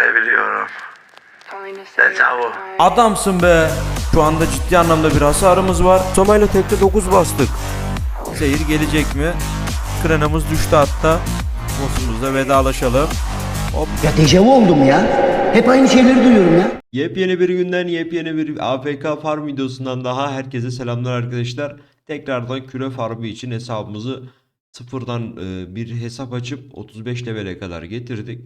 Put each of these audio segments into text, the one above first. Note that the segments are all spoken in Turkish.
sayabiliyorum. Dejavu. Adamsın be. Şu anda ciddi anlamda bir hasarımız var. Somayla tekte 9 bastık. Zehir gelecek mi? Krenamız düştü hatta. Boss'umuzla vedalaşalım. Hop. Ya dejavu oldum ya. Hep aynı şeyleri duyuyorum ya. Yepyeni bir günden yepyeni bir AFK farm videosundan daha herkese selamlar arkadaşlar. Tekrardan küre farmı için hesabımızı sıfırdan e, bir hesap açıp 35 levele kadar getirdik.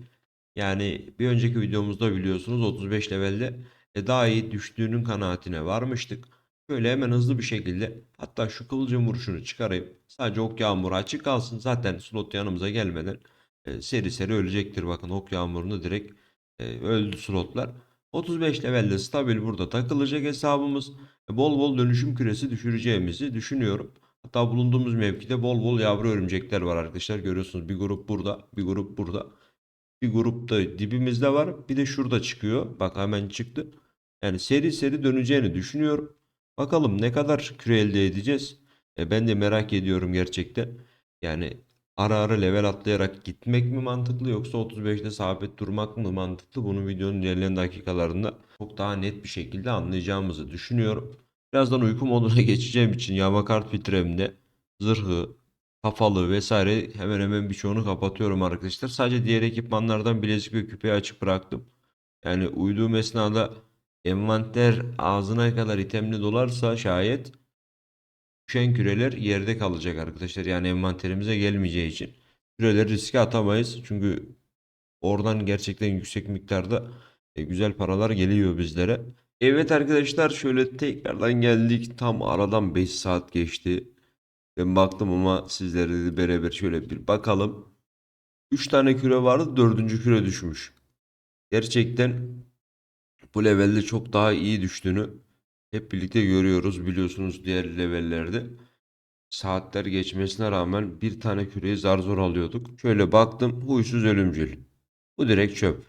Yani bir önceki videomuzda biliyorsunuz 35 levelde e, daha iyi düştüğünün kanaatine varmıştık. Şöyle hemen hızlı bir şekilde hatta şu kılıcın vuruşunu çıkarayım. Sadece ok yağmuru açık kalsın. Zaten slot yanımıza gelmeden e, seri seri ölecektir. Bakın ok yağmurunu direkt e, öldü slotlar. 35 levelde stabil burada takılacak hesabımız. E, Bol bol dönüşüm küresi düşüreceğimizi düşünüyorum. Hatta bulunduğumuz mevkide bol bol yavru örümcekler var arkadaşlar. Görüyorsunuz bir grup burada, bir grup burada. Bir grup da dibimizde var. Bir de şurada çıkıyor. Bak hemen çıktı. Yani seri seri döneceğini düşünüyorum. Bakalım ne kadar küre elde edeceğiz. E, ben de merak ediyorum gerçekten. Yani ara ara level atlayarak gitmek mi mantıklı yoksa 35'te sabit durmak mı mantıklı? Bunu videonun ilerleyen dakikalarında çok daha net bir şekilde anlayacağımızı düşünüyorum. Birazdan uyku moduna geçeceğim için yama kart filtremde zırhı, kafalı vesaire hemen hemen birçoğunu kapatıyorum arkadaşlar. Sadece diğer ekipmanlardan bilezik ve küpeyi açık bıraktım. Yani uyuduğum esnada envanter ağzına kadar itemli dolarsa şayet düşen küreler yerde kalacak arkadaşlar. Yani envanterimize gelmeyeceği için. Küreleri riske atamayız. Çünkü oradan gerçekten yüksek miktarda e, güzel paralar geliyor bizlere. Evet arkadaşlar şöyle tekrardan geldik. Tam aradan 5 saat geçti. Ben baktım ama sizlere de beraber şöyle bir bakalım. 3 tane küre vardı. 4. küre düşmüş. Gerçekten bu levelde çok daha iyi düştüğünü hep birlikte görüyoruz. Biliyorsunuz diğer levellerde saatler geçmesine rağmen bir tane küreyi zar zor alıyorduk. Şöyle baktım huysuz ölümcül. Bu direkt çöp.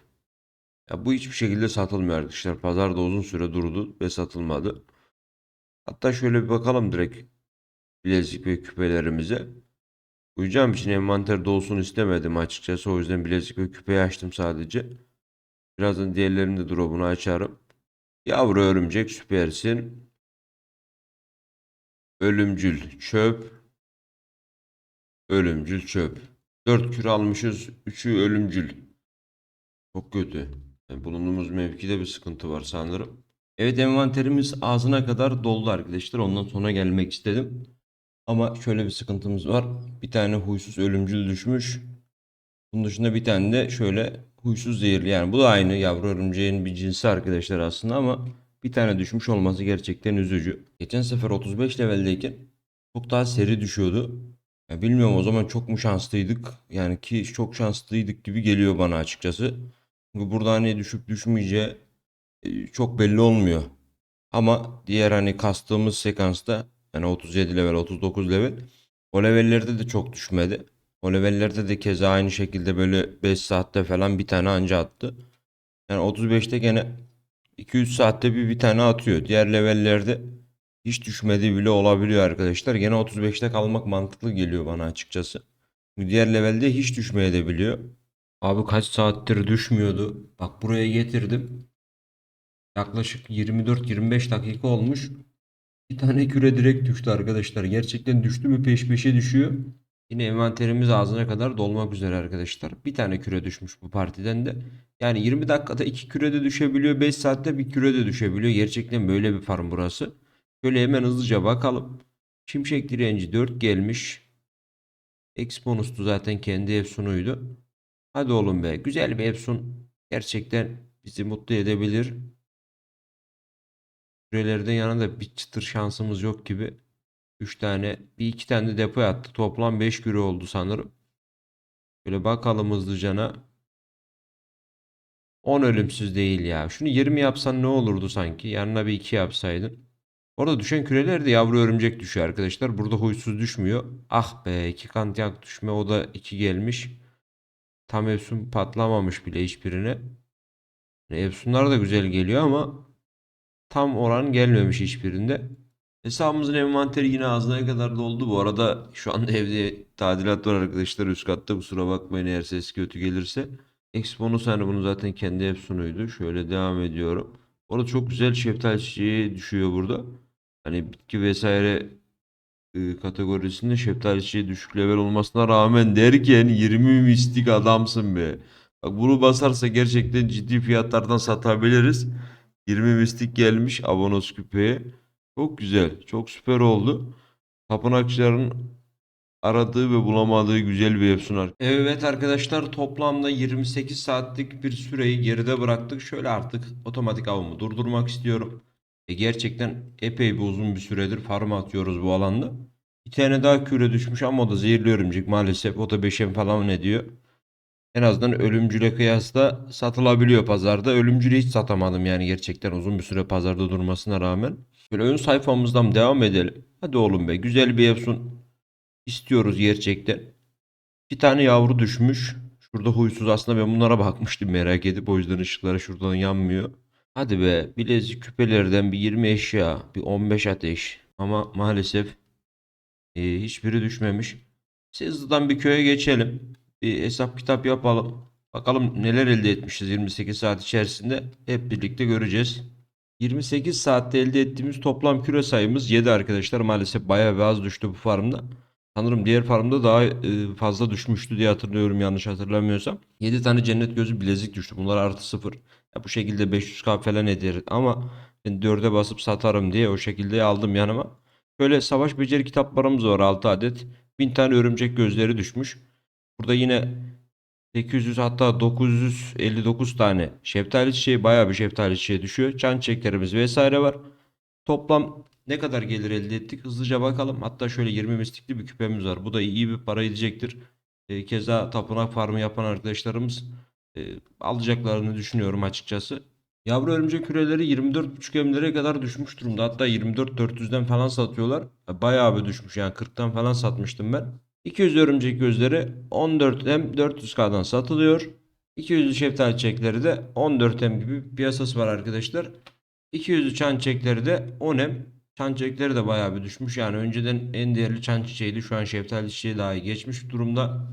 Ya bu hiçbir şekilde satılmıyor arkadaşlar. Pazarda uzun süre durdu ve satılmadı. Hatta şöyle bir bakalım direkt bilezik ve küpelerimize. Uyuyacağım için envanterde olsun istemedim açıkçası. O yüzden bilezik ve küpeyi açtım sadece. Birazdan diğerlerinin de drop'unu açarım. Yavru örümcek süpersin. Ölümcül çöp. Ölümcül çöp. 4 küre almışız. 3'ü ölümcül. Çok kötü. Yani bulunduğumuz mevkide bir sıkıntı var sanırım. Evet envanterimiz ağzına kadar doldu arkadaşlar. Ondan sonra gelmek istedim. Ama şöyle bir sıkıntımız var. Bir tane huysuz ölümcül düşmüş. Bunun dışında bir tane de şöyle huysuz zehirli. Yani bu da aynı yavru örümceğin bir cinsi arkadaşlar aslında ama bir tane düşmüş olması gerçekten üzücü. Geçen sefer 35 leveldeyken çok daha seri düşüyordu. Ya bilmiyorum o zaman çok mu şanslıydık? Yani ki çok şanslıydık gibi geliyor bana açıkçası. Çünkü burada hani düşüp düşmeyeceği e, çok belli olmuyor. Ama diğer hani kastığımız sekansta yani 37 level 39 level o levellerde de çok düşmedi. O levellerde de keza aynı şekilde böyle 5 saatte falan bir tane anca attı. Yani 35'te gene 2-3 saatte bir bir tane atıyor. Diğer levellerde hiç düşmediği bile olabiliyor arkadaşlar. Gene 35'te kalmak mantıklı geliyor bana açıkçası. Diğer levelde hiç düşmeye de biliyor. Abi kaç saattir düşmüyordu. Bak buraya getirdim. Yaklaşık 24-25 dakika olmuş. Bir tane küre direkt düştü arkadaşlar. Gerçekten düştü mü peş peşe düşüyor. Yine envanterimiz ağzına kadar dolmak üzere arkadaşlar. Bir tane küre düşmüş bu partiden de. Yani 20 dakikada 2 küre de düşebiliyor. 5 saatte bir küre de düşebiliyor. Gerçekten böyle bir farm burası. Şöyle hemen hızlıca bakalım. Şimşek direnci 4 gelmiş. Exponus'tu zaten kendi Efsun'uydu. Hadi oğlum be. Güzel bir Efsun. Gerçekten bizi mutlu edebilir. Kürelerden yanında bir çıtır şansımız yok gibi. 3 tane, bir iki tane de depo attı. Toplam 5 küre oldu sanırım. Böyle bakalım hızlıcana. 10 ölümsüz değil ya. Şunu 20 yapsan ne olurdu sanki? Yanına bir 2 yapsaydın. Orada düşen küreler de yavru örümcek düşüyor arkadaşlar. Burada huysuz düşmüyor. Ah be 2 kantiyak düşme o da 2 gelmiş. Tam Efsun patlamamış bile hiçbirine. Yani Efsunlar da güzel geliyor ama tam oran gelmemiş hiçbirinde. Hesabımızın envanteri yine ağzına kadar doldu. Bu arada şu anda evde tadilat var arkadaşlar üst katta. Kusura bakmayın eğer ses kötü gelirse. Exponus hani bunu zaten kendi Epson'uydu. Şöyle devam ediyorum. Orada çok güzel şeftali çiçeği düşüyor burada. Hani bitki vesaire e, kategorisinde şeftali çiçeği düşük level olmasına rağmen derken 20 mistik adamsın be. Bak bunu basarsa gerçekten ciddi fiyatlardan satabiliriz. 20 mistik gelmiş abonos küpeye. Çok güzel. Çok süper oldu. Tapınakçıların aradığı ve bulamadığı güzel bir Epson Evet arkadaşlar toplamda 28 saatlik bir süreyi geride bıraktık. Şöyle artık otomatik avımı durdurmak istiyorum. E gerçekten epey bir uzun bir süredir farm atıyoruz bu alanda. Bir tane daha küre düşmüş ama o da zehirli örümcek maalesef. O da 5M falan ne diyor. En azından ölümcüle kıyasla satılabiliyor pazarda. Ölümcülü hiç satamadım yani gerçekten uzun bir süre pazarda durmasına rağmen. Böyle ön sayfamızdan devam edelim. Hadi oğlum be güzel bir Epson istiyoruz gerçekten. Bir tane yavru düşmüş. Şurada huysuz aslında ben bunlara bakmıştım merak edip o yüzden ışıkları şuradan yanmıyor. Hadi be bilezik küpelerden bir 20 eşya bir 15 ateş ama maalesef e, hiçbiri düşmemiş. Hızlıdan bir köye geçelim. Bir hesap kitap yapalım. Bakalım neler elde etmişiz 28 saat içerisinde hep birlikte göreceğiz. 28 saatte elde ettiğimiz toplam küre sayımız 7 arkadaşlar. Maalesef bayağı bir az düştü bu farmda. Sanırım diğer farmda daha e, fazla düşmüştü diye hatırlıyorum yanlış hatırlamıyorsam. 7 tane cennet gözü bilezik düştü. Bunlar artı 0. Ya bu şekilde 500k falan eder ama ben 4'e basıp satarım diye o şekilde aldım yanıma. Böyle savaş beceri kitaplarımız var 6 adet. 1000 tane örümcek gözleri düşmüş. Burada yine 800 hatta 959 tane şeftali çiçeği bayağı bir şeftali çiçeği düşüyor. Çan çiçeklerimiz vesaire var. Toplam ne kadar gelir elde ettik? Hızlıca bakalım. Hatta şöyle 20 mistikli bir küpemiz var. Bu da iyi bir para edecektir. E, keza tapınak farmı yapan arkadaşlarımız e, alacaklarını düşünüyorum açıkçası. Yavru örümcek küreleri 24.5 emlere kadar düşmüş durumda. Hatta 24.400'den falan satıyorlar. Bayağı bir düşmüş yani 40'tan falan satmıştım ben. 200 örümcek gözleri 14 em 400k'dan satılıyor. 200 şeftali çiçekleri de 14 em gibi bir piyasası var arkadaşlar. 200 çan çiçekleri de 10 em. Çan çiçekleri de bayağı bir düşmüş. Yani önceden en değerli çan çiçeğiydi. Şu an şeftali çiçeği dahi geçmiş durumda.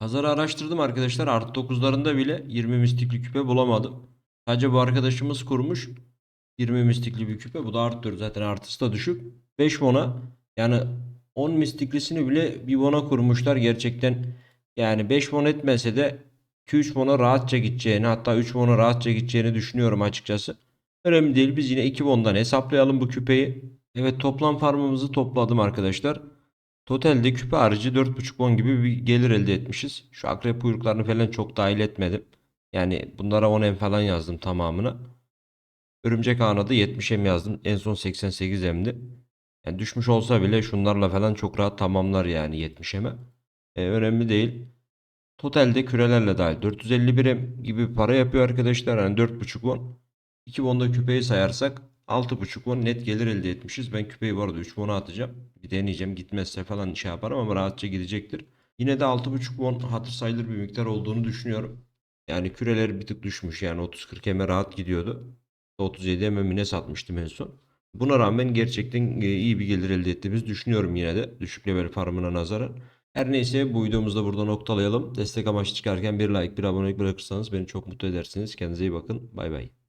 Pazarı araştırdım arkadaşlar. Artı 9'larında bile 20 mistikli küpe bulamadım. Sadece bu arkadaşımız kurmuş. 20 mistikli bir küpe. Bu da artı 4. Zaten artısı da düşük. 5 mona. Yani 10 mistiklisini bile bir bona kurmuşlar. Gerçekten yani 5 mon etmese de 2-3 mona rahatça gideceğini hatta 3 mona rahatça gideceğini düşünüyorum açıkçası. Önemli değil. Biz yine 2 bondan hesaplayalım bu küpeyi. Evet toplam farmımızı topladım arkadaşlar. Totalde küpe harici 4.5 bon gibi bir gelir elde etmişiz. Şu akrep kuyruklarını falan çok dahil etmedim. Yani bunlara 10 em falan yazdım tamamını. Örümcek ağına da 70 em yazdım. En son 88 emdi. Yani düşmüş olsa bile şunlarla falan çok rahat tamamlar yani 70 eme. E, önemli değil. Totalde kürelerle dahil 451 em gibi para yapıyor arkadaşlar. Yani 4.5 won. 2 won'da küpeyi sayarsak 6.5 won net gelir elde etmişiz. Ben küpeyi bu arada 3 won'a atacağım. Bir deneyeceğim. Gitmezse falan şey yaparım ama rahatça gidecektir. Yine de 6.5 won hatır sayılır bir miktar olduğunu düşünüyorum. Yani küreler bir tık düşmüş. Yani 30-40 eme rahat gidiyordu. 37 ememine satmıştım en son. Buna rağmen gerçekten e, iyi bir gelir elde ettiğimizi düşünüyorum yine de. Düşük level farmına nazaran. Her neyse bu videomuzu da burada noktalayalım. Destek amaçlı çıkarken bir like bir abonelik bırakırsanız beni çok mutlu edersiniz. Kendinize iyi bakın. Bay bay.